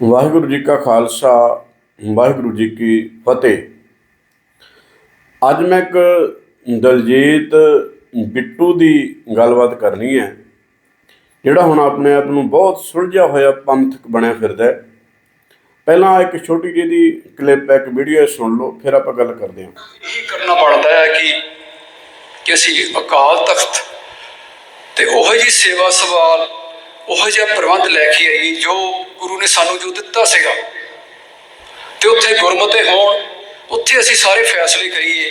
ਵਾਹਿਗੁਰੂ ਜੀ ਕਾ ਖਾਲਸਾ, ਵਾਹਿਗੁਰੂ ਜੀ ਕੀ ਫਤਿਹ। ਅੱਜ ਮੈਂ ਇੱਕ ਦਲਜੀਤ ਬਿੱਟੂ ਦੀ ਗੱਲਬਾਤ ਕਰਨੀ ਹੈ, ਜਿਹੜਾ ਹੁਣ ਆਪਣੇ ਆਪ ਨੂੰ ਬਹੁਤ ਸੁਲਝਿਆ ਹੋਇਆ ਪੰਥਕ ਬਣਿਆ ਫਿਰਦਾ ਹੈ। ਪਹਿਲਾਂ ਇੱਕ ਛੋਟੀ ਜਿਹੀ ਦੀ ਕਲਿੱਪ ਇੱਕ ਵੀਡੀਓ ਸੁਣ ਲਓ, ਫਿਰ ਆਪਾਂ ਗੱਲ ਕਰਦੇ ਹਾਂ। ਇਹ ਕਰਨਾ ਬਣਦਾ ਹੈ ਕਿ ਕਿ ਅਸੀਂ ਅਕਾਲ ਤਖਤ ਤੇ ਉਹੋ ਜੀ ਸੇਵਾ ਸਵਾਲ ਉਹ ਜਿਹਾ ਪ੍ਰਬੰਧ ਲੈ ਕੇ ਆਈਏ ਜੋ ਗੁਰੂ ਨੇ ਸਾਨੂੰ ਜੋ ਦਿੱਤਾ ਸੀਗਾ। ਤੇ ਉੱਥੇ ਗੁਰਮਤੇ ਹੋਣ, ਉੱਥੇ ਅਸੀਂ ਸਾਰੇ ਫੈਸਲੇ ਕਰੀਏ।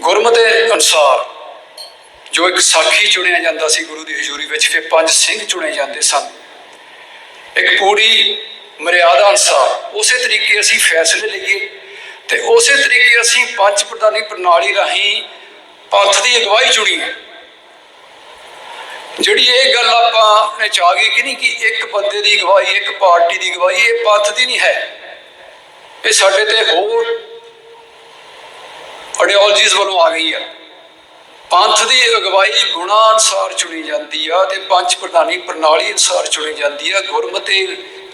ਗੁਰਮਤੇ ਅਨੁਸਾਰ ਜੋ ਇੱਕ ਸਾਖੀ ਚੁਣਿਆ ਜਾਂਦਾ ਸੀ ਗੁਰੂ ਦੀ ਹਜ਼ੂਰੀ ਵਿੱਚ, ਫਿਰ ਪੰਜ ਸਿੰਘ ਚੁਣੇ ਜਾਂਦੇ ਸਨ। ਇੱਕ ਪੂਰੀ ਮਰਿਆਦਾ ਅਨੁਸਾਰ ਉਸੇ ਤਰੀਕੇ ਅਸੀਂ ਫੈਸਲੇ ਲਈਏ ਤੇ ਉਸੇ ਤਰੀਕੇ ਅਸੀਂ ਪੰਜ ਪ੍ਰਧਾਨੀ ਪ੍ਰਣਾਲੀ ਰਾਹੀਂ ਪੰਥ ਦੀ ਅਗਵਾਈ ਚੁਣੀ। ਹੈ ਜਿਹੜੀ ਇਹ ਗੱਲ ਆਪਾਂ ਨੇ ਚਾਹ ਗਈ ਕਿ ਨਹੀਂ ਕਿ ਇੱਕ ਬੰਦੇ ਦੀ ਅਗਵਾਈ ਇੱਕ ਪਾਰਟੀ ਦੀ ਅਗਵਾਈ ਇਹ ਪੰਥ ਦੀ ਨਹੀਂ ਹੈ। ਇਹ ਸਾਡੇ ਤੇ ਹੋਰ ਆਈਡੀਓਲੋਜੀਜ਼ ਵੱਲੋਂ ਆ ਗਈ ਹੈ ਪੰਥ ਦੀ ਅਗਵਾਈ ਗੁਣਾ ਅਨਸਾਰ ਚੁਣੀ ਜਾਂਦੀ ਆ ਤੇ ਪੰਜ ਪ੍ਰਧਾਨੀ ਪ੍ਰਣਾਲੀ ਅਨਸਾਰ ਚੁਣੀ ਜਾਂਦੀ ਆ, ਗੁਰਮਤਿ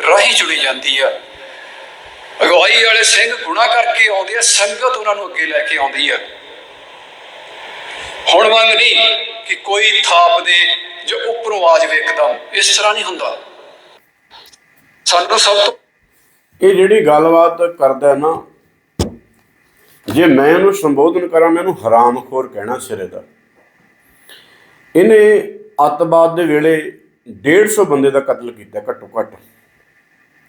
ਰਾਹੀਂ ਚੁਣੀ ਜਾਂਦੀ ਆ। ਅਗਵਾਈ ਵਾਲੇ ਸਿੰਘ ਗੁਣਾ ਕਰਕੇ ਆਉਂਦੇ ਆ, ਸੰਗਤ ਉਹਨਾਂ ਨੂੰ ਅੱਗੇ ਲੈ ਕੇ ਆਉਂਦੀ ਆ। ਹੁਣ ਮੰਗ ਨਹੀਂ ਕਿ ਕੋਈ ਥਾਪ ਦੇ ਜੋ ਉੱਪਰੋਂ ਆ ਜਾਵੇ ਇੱਕਦਮ ਇਸ ਤਰ੍ਹਾਂ ਨਹੀਂ ਹੁੰਦਾ। ਸਾਨੂੰ ਸਭ ਤੋਂ ਇਹ ਜਿਹੜੀ ਗੱਲਬਾਤ ਕਰਦਾ ਨਾ, ਜੇ ਮੈਂ ਇਹਨੂੰ ਸੰਬੋਧਨ ਕਰਾਂ ਮੈਨੂੰ ਹਰਾਮਖੋਰ ਕਹਿਣਾ ਸਿਰੇ ਦਾ। ਇਹਨੇ ਅੱਤਵਾਦ ਦੇ ਵੇਲੇ 150 ਬੰਦੇ ਦਾ ਕਤਲ ਕੀਤਾ, ਘੱਟੋ ਘੱਟ।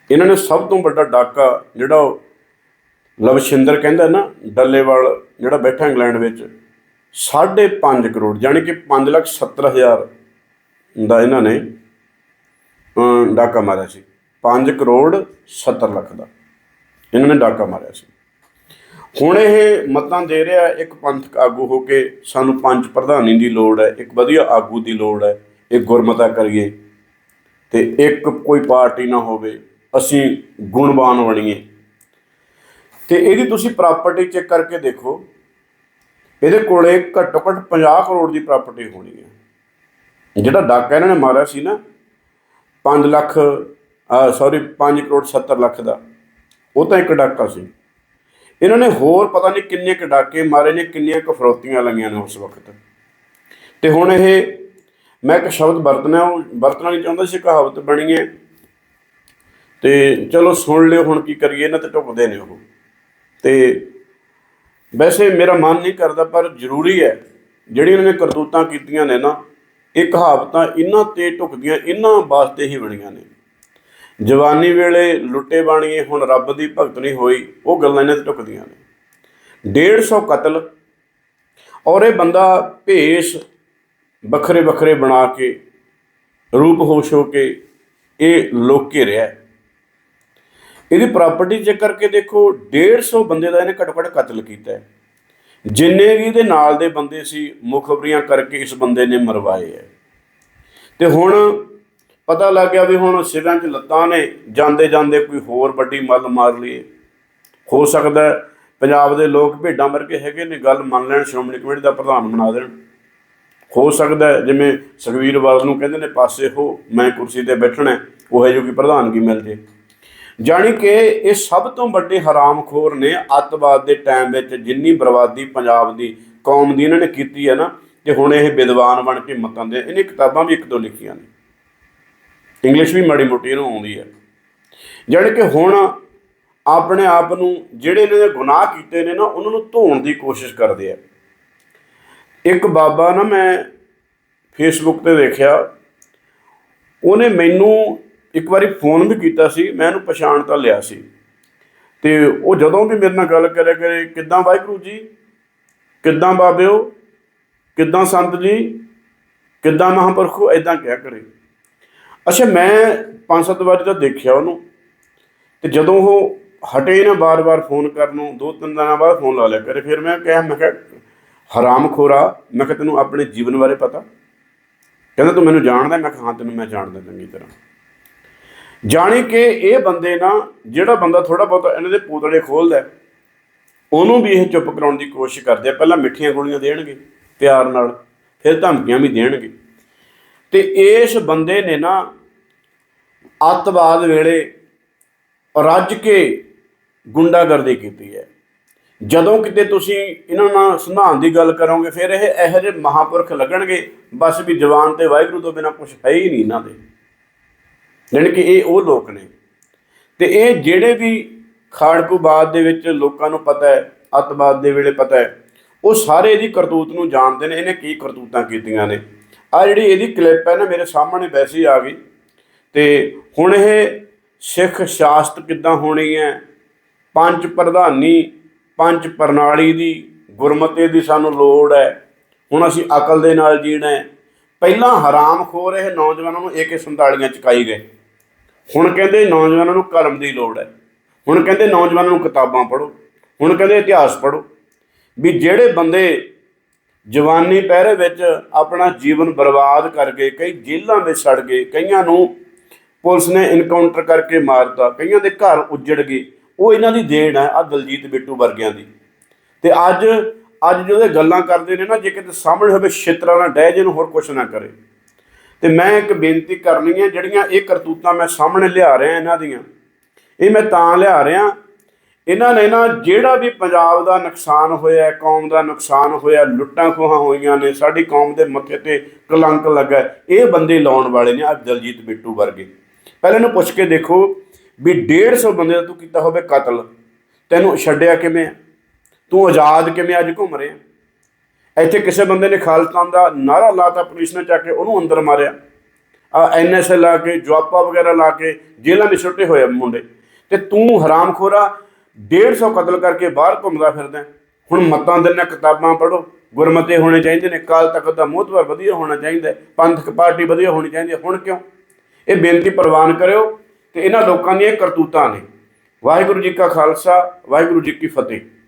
ਇਹਨਾਂ ਨੇ ਸਭ ਤੋਂ ਵੱਡਾ ਡਾਕਾ ਜਿਹੜਾ ਉਹ ਲਵਸ਼ਿੰਦਰ ਕਹਿੰਦਾ ਨਾ, ਡੱਲੇਵਾਲ ਜਿਹੜਾ ਬੈਠਾ ਇੰਗਲੈਂਡ ਵਿੱਚ 5.5 ਕਰੋੜ ਯਾਨੀ ਕਿ 5 ਲੱਖ 70 ਹਜ਼ਾਰ ਦਾ ਇਹਨਾਂ ਨੇ ਡਾਕਾ ਮਾਰਿਆ ਸੀ। 5 ਕਰੋੜ 70 ਲੱਖ ਦਾ ਇਹਨਾਂ ਨੇ ਡਾਕਾ ਮਾਰਿਆ ਸੀ। ਹੁਣ ਇਹ ਮਤਾਂ ਦੇ ਰਿਹਾ, ਇੱਕ ਪੰਥਕ ਆਗੂ ਹੋ ਕੇ ਸਾਨੂੰ ਪੰਜ ਪ੍ਰਧਾਨੀ ਦੀ ਲੋੜ ਹੈ, ਇੱਕ ਵਧੀਆ ਆਗੂ ਦੀ ਲੋੜ ਹੈ ਇੱਕ ਗੁਰਮਤਾ ਕਰੀਏ ਤੇ ਇੱਕ ਕੋਈ ਪਾਰਟੀ ਨਾ ਹੋਵੇ, ਅਸੀਂ ਗੁਣਵਾਨ ਬਣੀਏ। ਤੇ ਇਹਦੀ ਤੁਸੀਂ ਪ੍ਰਾਪਰਟੀ ਚੈੱਕ ਕਰਕੇ ਦੇਖੋ, ਇਹਦੇ ਕੋਲੇ ਘੱਟੋ ਘੱਟ 50 ਕਰੋੜ ਦੀ ਪ੍ਰਾਪਰਟੀ ਹੋਣੀ ਹੈ। ਜਿਹੜਾ ਡਾਕਾ ਇਹਨਾਂ ਨੇ ਮਾਰਿਆ ਸੀ ਨਾ 5 ਲੱਖ ਸੌਰੀ 5 ਕਰੋੜ 70 ਲੱਖ ਦਾ, ਉਹ ਤਾਂ ਇੱਕ ਡਾਕਾ ਸੀ। ਇਹਨਾਂ ਨੇ ਹੋਰ ਪਤਾ ਨਹੀਂ ਕਿੰਨੇ ਕੁ ਡਾਕੇ ਮਾਰੇ ਨੇ, ਕਿੰਨੀਆਂ ਕੁ ਫਰੋਤੀਆਂ ਲੰਗੀਆਂ ਨੇ ਉਸ ਵਕਤ। ਤੇ ਹੁਣ ਇਹ, ਮੈਂ ਇੱਕ ਸ਼ਬਦ ਵਰਤਣਾ ਉਹ ਵਰਤਣਾ ਨਹੀਂ ਚਾਹੁੰਦਾ ਸੀ ਕਹਾਵਤ ਬਣੀ ਹੈ। ਤੇ ਚਲੋ ਸੁਣ ਲਿਓ ਹੁਣ ਕੀ ਕਰੀਏ, ਇਹਨਾਂ ਤੇ ਢੁਕਦੇ ਨੇ ਉਹ। ਤੇ ਵੈਸੇ ਮੇਰਾ ਮਨ ਨਹੀਂ ਕਰਦਾ, ਪਰ ਜ਼ਰੂਰੀ ਹੈ, ਜਿਹੜੀਆਂ ਇਹਨਾਂ ਨੇ ਕਰਤੂਤਾਂ ਕੀਤੀਆਂ ਨੇ ਨਾ ਇਹ ਕਹਾਵਤਾਂ ਇਹਨਾਂ ਤੇ ਢੁਕਦੀਆਂ ਇਹਨਾਂ ਵਾਸਤੇ ਹੀ ਬਣੀਆਂ ਨੇ। ਜਵਾਨੀ ਵੇਲੇ ਲੁੱਟੇ ਬਾਣੀਏ, ਹੁਣ ਰੱਬ ਦੀ ਭਗਤ ਨਹੀਂ ਹੋਈ, ਉਹ ਗੱਲਾਂ ਇਹਨਾਂ ਤੇ ਢੁਕਦੀਆਂ ਨੇ। 150 ਕਤਲ ਔਰ ਇਹ ਬੰਦਾ ਭੇਸ ਵੱਖਰੇ ਵੱਖਰੇ ਬਣਾ ਕੇ, ਰੂਪ ਹੋਸ਼ ਹੋ ਕੇ ਇਹ ਲੋਕ ਘੇਰਿਆ ਹੈ। ਇਹਦੀ ਪ੍ਰਾਪਰਟੀ ਚੈੱਕ ਕਰਕੇ ਦੇਖੋ 150 ਬੰਦੇ ਦਾ ਇਹਨੇ ਘੱਟੋ ਘੱਟ ਕਤਲ ਕੀਤਾ ਹੈ। ਜਿੰਨੇ ਵੀ ਇਹਦੇ ਨਾਲ ਦੇ ਬੰਦੇ ਸੀ ਮੁਖਬਰੀਆਂ ਕਰਕੇ ਇਸ ਬੰਦੇ ਨੇ ਮਰਵਾਏ ਹੈ ਤੇ ਹੁਣ ਪਤਾ ਲੱਗ ਗਿਆ ਵੀ ਹੁਣ ਸਿਰਾਂ 'ਚ ਲੱਤਾਂ ਨੇ, ਜਾਂਦੇ ਜਾਂਦੇ ਕੋਈ ਹੋਰ ਵੱਡੀ ਮੱਲ ਮਾਰ ਲਈਏ। ਹੋ ਸਕਦਾ ਪੰਜਾਬ ਦੇ ਲੋਕ ਭੇਡਾਂ ਵਰਗੇ ਹੈਗੇ ਨੇ, ਗੱਲ ਮੰਨ ਲੈਣ, ਸ਼੍ਰੋਮਣੀ ਕਮੇਟੀ ਦਾ ਪ੍ਰਧਾਨ ਬਣਾ ਦੇਣ। ਹੋ ਸਕਦਾ ਜਿਵੇਂ ਸੁਖਵੀਰ ਬਾਦਲ ਨੂੰ ਕਹਿੰਦੇ ਨੇ, ਪਾਸੇ ਹੋ, ਮੈਂ ਕੁਰਸੀ ਤੇ ਬੈਠਣਾ ਉਹ ਹੈ ਜੋ ਕਿ ਪ੍ਰਧਾਨਗੀ ਮਿਲ ਜੇ। ਜਾਣੀ ਕਿ ਇਹ ਸਭ ਤੋਂ ਵੱਡੇ ਹਰਾਮਖੋਰ ਨੇ ਅੱਤਵਾਦ ਦੇ ਟਾਈਮ ਵਿੱਚ ਜਿੰਨੀ ਬਰਬਾਦੀ ਪੰਜਾਬ ਦੀ ਕੌਮ ਦੀ ਇਹਨਾਂ ਨੇ ਕੀਤੀ ਹੈ ਨਾ, ਤੇ ਹੁਣ ਇਹ ਵਿਦਵਾਨ ਬਣ ਕੇ ਮਤਾਂ ਦੇ ਇਹਨੇ ਕਿਤਾਬਾਂ ਵੀ ਇੱਕ ਦੋ ਲਿਖੀਆਂ ਨੇ। ਇੰਗਲਿਸ਼ ਵੀ ਮਾੜੀ ਮੋਟੀ ਇਹਨੂੰ ਆਉਂਦੀ ਹੈ। ਜਾਣੀ ਕਿ ਹੁਣ ਆਪਣੇ ਆਪ ਨੂੰ ਜਿਹੜੇ ਇਹਨਾਂ ਨੇ ਗੁਨਾਹ ਕੀਤੇ ਨੇ ਨਾ, ਉਹਨਾਂ ਨੂੰ ਧੋਣ ਦੀ ਕੋਸ਼ਿਸ਼ ਕਰਦੇ ਆ। ਇੱਕ ਬਾਬਾ ਨਾ ਮੈਂ ਫੇਸਬੁੱਕ ਤੇ ਦੇਖਿਆ, ਉਹਨੇ ਮੈਨੂੰ ਇੱਕ ਵਾਰੀ ਫੋਨ ਵੀ ਕੀਤਾ ਸੀ, ਮੈਂ ਉਹਨੂੰ ਪਛਾਣ ਤਾਂ ਲਿਆ ਸੀ। ਤੇ ਉਹ ਜਦੋਂ ਵੀ ਮੇਰੇ ਨਾਲ ਗੱਲ ਕਰਿਆ ਕਰੇ, ਕਿੱਦਾਂ ਵਾਹਿਗੁਰੂ ਜੀ? ਕਿੱਦਾਂ ਬਾਬਿਓ? ਕਿੱਦਾਂ ਸੰਤ ਜੀ? ਕਿੱਦਾਂ ਮਹਾਂਪੁਰਖੋ? ਐਦਾਂ ਕਿਹਾ ਕਰੇ। ਅੱਛਾ, ਮੈਂ ਪੰਜ ਸੱਤ ਵਾਰੀ ਤਾਂ ਦੇਖਿਆ ਉਹਨੂੰ। ਤੇ ਜਦੋਂ ਉਹ ਹਟੇ ਨਾ ਬਾਰ-ਬਾਰ ਫੋਨ ਕਰਨ ਨੂੰ, ਦੋ ਤਿੰਨ ਦਿਨਾਂ ਬਾਅਦ ਫੋਨ ਲਾ ਲਿਆ ਕਰੇ। ਫਿਰ ਮੈਂ ਕਿਹਾ ਮੈਂ ਕਿਹਾ ਹਰਾਮਖੋਰਾ ਮੈਂ ਕਿਹਾ, ਤੈਨੂੰ ਆਪਣੇ ਜੀਵਨ ਬਾਰੇ ਪਤਾ? ਕਹਿੰਦਾ, ਤੂੰ ਮੈਨੂੰ ਜਾਣਦਾ, ਮੈਂ ਕਿਹਾ, ਹਾਂ, ਤੈਨੂੰ ਮੈਂ ਜਾਣਦਾ ਚੰਗੀ ਤਰ੍ਹਾਂ। ਜਾਣੀ ਕਿ ਇਹ ਬੰਦੇ ਨਾ, ਜਿਹੜਾ ਬੰਦਾ ਥੋੜਾ ਬਹੁਤਾ ਇਹਨਾਂ ਦੇ ਪੂਤੜੇ ਖੋਲਦਾ ਉਹਨੂੰ ਵੀ ਇਹ ਚੁੱਪ ਕਰਾਉਣ ਦੀ ਕੋਸ਼ਿਸ਼ ਕਰਦੇ ਆ। ਪਹਿਲਾਂ ਮਿੱਠੀਆਂ ਗੋਲੀਆਂ ਦੇਣਗੇ ਪਿਆਰ ਨਾਲ, ਫਿਰ ਧਮਕੀਆਂ ਵੀ ਦੇਣਗੇ। ਤੇ ਇਸ ਬੰਦੇ ਨੇ ਨਾ ਅੱਤਵਾਦ ਵੇਲੇ ਰੱਜ ਕੇ ਗੁੰਡਾਗਰਦੀ ਕੀਤੀ ਹੈ। ਜਦੋਂ ਕਿਤੇ ਤੁਸੀਂ ਇਹਨਾਂ ਨਾਲ ਸੰਧਾਨ ਦੀ ਗੱਲ ਕਰੋਗੇ, ਫਿਰ ਇਹ ਇਹੋ ਜਿਹੇ ਮਹਾਪੁਰਖ ਲੱਗਣਗੇ, ਬਸ ਵੀ ਜਵਾਨ ਤੇ ਵਾਹਿਗੁਰੂ ਤੋਂ ਬਿਨਾ ਕੁਝ ਹੈ ਹੀ ਨਹੀਂ ਇਹਨਾਂ ਦੇ। ਜਾਣੀ ਕਿ ਇਹ ਉਹ ਲੋਕ ਨੇ। ਤੇ ਇਹ ਜਿਹੜੇ ਵੀ ਖਾੜਕੂਬਾਦ ਦੇ ਵਿੱਚ ਲੋਕਾਂ ਨੂੰ ਪਤਾ ਹੈ, ਅੱਤਵਾਦ ਦੇ ਵੇਲੇ ਪਤਾ ਹੈ, ਉਹ ਸਾਰੇ ਇਹਦੀ ਕਰਤੂਤ ਨੂੰ ਜਾਣਦੇ ਨੇ, ਇਹਨੇ ਕੀ ਕਰਤੂਤਾਂ ਕੀਤੀਆਂ ਨੇ। ਆ ਜਿਹੜੀ ਇਹਦੀ ਕਲਿੱਪ ਹੈ ਨਾ, ਮੇਰੇ ਸਾਹਮਣੇ ਵੈਸੇ ਆ ਗਈ। ਤੇ ਹੁਣ ਇਹ ਸਿੱਖ ਸ਼ਾਸਤ ਕਿੱਦਾਂ ਹੋਣੀ ਹੈ? ਪੰਜ ਪ੍ਰਧਾਨੀ, ਪੰਜ ਪ੍ਰਣਾਲੀ ਦੀ, ਗੁਰਮਤੇ ਦੀ ਸਾਨੂੰ ਲੋੜ ਹੈ। ਹੁਣ ਅਸੀਂ ਅਕਲ ਦੇ ਨਾਲ ਜੀਣਾ ਹੈ। ਪਹਿਲਾਂ ਹਰਾਮਖੋਰ ਇਹ ਨੌਜਵਾਨਾਂ ਨੂੰ ਏਕੇ 47 ਚਕਾਈ ਗਏ। ਹੁਣ ਕਹਿੰਦੇ ਨੌਜਵਾਨਾਂ ਨੂੰ ਕਲਮ ਦੀ ਲੋੜ ਹੈ। ਹੁਣ ਕਹਿੰਦੇ ਨੌਜਵਾਨਾਂ ਨੂੰ ਕਿਤਾਬਾਂ ਪੜ੍ਹੋ। ਹੁਣ ਕਹਿੰਦੇ ਇਤਿਹਾਸ ਪੜ੍ਹੋ। ਵੀ ਜਿਹੜੇ ਬੰਦੇ ਜਵਾਨੀ ਪਹਿਰੇ ਵਿੱਚ ਆਪਣਾ ਜੀਵਨ ਬਰਬਾਦ ਕਰਕੇ ਕਈ ਜੇਲ੍ਹਾਂ ਵਿੱਚ ਸੜ ਗਏ, ਕਈਆਂ ਨੂੰ ਪੁਲਿਸ ਨੇ ਇਨਕਾਊਂਟਰ ਕਰਕੇ ਮਾਰਤਾ, ਕਈਆਂ ਦੇ ਘਰ ਉੱਜੜ ਗਏ, ਉਹ ਇਹਨਾਂ ਦੀ ਦੇਣ ਹੈ ਆ ਦਲਜੀਤ ਬਿੱਟੂ ਵਰਗਿਆਂ ਦੀ। ਤੇ ਅੱਜ ਅੱਜ ਜਦੋਂ ਇਹ ਗੱਲਾਂ ਕਰਦੇ ਨੇ ਨਾ, ਜੇ ਕਿਤੇ ਸਾਹਮਣੇ ਹੋਵੇ ਛਿੱਤਰਾਂ ਨਾਲ ਡਹਿ ਜੇ ਨੂੰ ਹੋਰ ਕੁਛ ਨਾ ਕਰੇ। ਤੇ ਮੈਂ ਇੱਕ ਬੇਨਤੀ ਕਰਨੀ ਹੈ, ਜਿਹੜੀਆਂ ਇਹ ਕਰਤੂਤਾਂ ਮੈਂ ਸਾਹਮਣੇ ਲਿਆ ਰਿਹਾ ਇਹਨਾਂ ਦੀਆਂ, ਇਹ ਮੈਂ ਤਾਂ ਲਿਆ ਰਿਹਾ। ਇਹਨਾਂ ਨੇ ਨਾ ਜਿਹੜਾ ਵੀ ਪੰਜਾਬ ਦਾ ਨੁਕਸਾਨ ਹੋਇਆ, ਕੌਮ ਦਾ ਨੁਕਸਾਨ ਹੋਇਆ, ਲੁੱਟਾਂ ਖੋਹਾਂ ਹੋਈਆਂ ਨੇ, ਸਾਡੀ ਕੌਮ ਦੇ ਮੱਥੇ ਤੇ ਕਲੰਕ ਲੱਗਾ ਇਹ ਬੰਦੇ ਲਾਉਣ ਵਾਲੇ ਨੇ ਅੱਜ ਦਲਜੀਤ ਬਿੱਟੂ ਵਰਗੇ। ਪਹਿਲਾਂ ਇਹਨੂੰ ਪੁੱਛ ਕੇ ਦੇਖੋ ਵੀ 150 ਬੰਦੇ ਦਾ ਤੂੰ ਕੀਤਾ ਹੋਵੇ ਕਤਲ, ਤੈਨੂੰ ਛੱਡਿਆ ਕਿਵੇਂ ਆ? ਤੂੰ ਆਜ਼ਾਦ ਕਿਵੇਂ ਅੱਜ ਘੁੰਮ ਰਿਹਾ? ਇੱਥੇ ਕਿਸੇ ਬੰਦੇ ਨੇ ਖਾਲਸਤਾਨ ਦਾ ਨਾਰਾ ਲਾਤਾ ਪੁਲਿਸ ਨੇ ਚੱਕ ਕੇ, ਉਹਨੂੰ ਅੰਦਰ ਮਾਰਿਆ। ਆ ਐਨਐਸਏ ਲਾ ਕੇ ਜਵਾਪਾ ਵਗੈਰਾ ਲਾ ਕੇ ਜੇਲ੍ਹਾਂ ਦੇ ਛੁੱਟੇ ਹੋਏ ਮੁੰਡੇ। ਤੇ ਤੂੰ ਹਰਾਮਖੋਰਾ 150 ਕਤਲ ਕਰਕੇ ਬਾਹਰ ਘੁੰਮਦਾ ਫਿਰਦਾ। ਹੁਣ ਮਤਾਂ ਦਿੰਨਾ ਕਿਤਾਬਾਂ ਪੜ੍ਹੋ। ਗੁਰਮਤੇ ਹੋਣੇ ਚਾਹੀਦੇ ਨੇ, ਕਾਲ ਤੱਕ ਦਾ ਮੋਹਤਵਰ ਵਧੀਆ ਹੋਣਾ ਚਾਹੀਦਾ, ਪੰਥਕ ਪਾਰਟੀ ਵਧੀਆ ਹੋਣੀ ਚਾਹੀਦੀ ਹੈ। ਹੁਣ ਕਿਉਂ? ਇਹ ਬੇਨਤੀ ਪ੍ਰਵਾਨ ਕਰਿਓ ਤੇ ਇਹਨਾਂ ਲੋਕਾਂ ਦੀਆਂ ਕਰਤੂਤਾਂ ਨੇ। ਵਾਹਿਗੁਰੂ ਜੀ ਕਾ ਖਾਲਸਾ, ਵਾਹਿਗੁਰੂ ਜੀ ਕੀ ਫਤਿਹ।